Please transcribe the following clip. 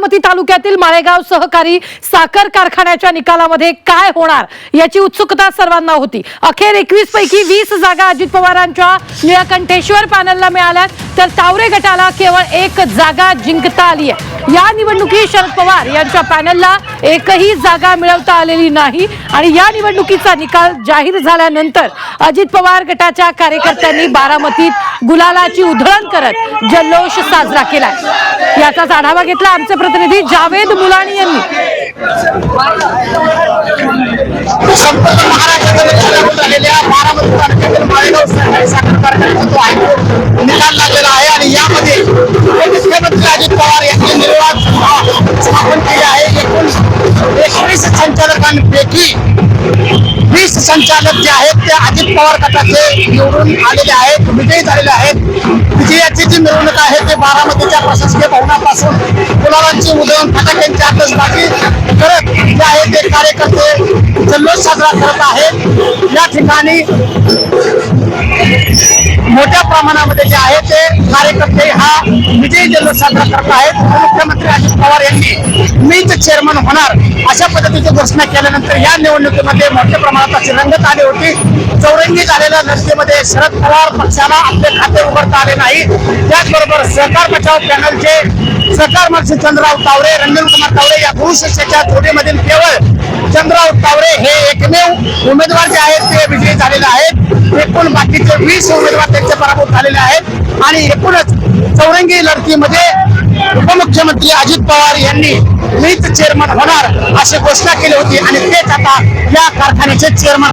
बारामती तालुक्यातील माळेगाव सहकारी साखर कारखान्याच्या निकालामध्ये काय होणार याची उत्सुकता सर्वांना होती. अखेर एकवीस पैकी वीस जागा अजित पवारांच्या निळकंठेश्वर पॅनलला मिळाल्यात. तर तावरे गटाला केवळ एक जागा जिंकता आली आहे. या निवडणुकीत शरद पवार यांच्या पॅनलला एकही जागा मिळवता आलेली नाही आणि या निवडणुकीचा निकाल जाहीर झाल्यानंतर अजित पवार गटाच्या कार्यकर्त्यांनी बारामतीत गुलालाची उधळण करत जल्लोष साजरा केलाय. याचाच आढावा घेतला आमचे प्रतिनिधी जावेद मुलानी यांनी. एकूण संचालकांपैकी वीस संचालक जे आहेत ते अजित पवार गटाचे निवडून आलेले आहेत विजयी झालेले आहेत. विजयाची जी मिरवणूक आहे ते बारामतीच्या प्रशासकीय भवनापासून गुलाबांची उधळून फटाक्यांची आतषबाजी करत जे आहे ते कार्यकर्ते जल्लोष साजरा करत आहेत. या ठिकाणी मोठ्या प्रमाणामध्ये जे आहे ते कार्यकर्ते हा विजयी जल्लोष साजरा करत आहेत. मुख्यमंत्री अजित पवार यांनी मीच चेअरमन होणार अशा पद्धतीची घोषणा केल्यानंतर या निवडणुकीमध्ये मोठ्या प्रमाणात अशी रंगत आली होती. चौरंगी झालेल्या लढतीमध्ये शरद पवार पक्षाला आपले खाते उघडता आले नाही. त्याचबरोबर सहकार बचाव पॅनलचे सरकार मंत्री चंद्रराव तावरे रंजन कुमार तावरे या पुरुषाच्या जोडीमधील केवळ चंद्रराव तावरे हे एकमेव उमेदवार जे आहेत ते विजयी झालेले आहेत. एकूण बाकीचे वीस उमेदवार त्यांचे पराभूत झालेले आहेत. आणि एकूणच चौरंगी लढतीमध्ये उपमुख्यमंत्री अजित पवार यांनी मीच चेअरमन होणार अशी घोषणा केली होती. आणि तेच आता या कारखान्याचे चेअरमन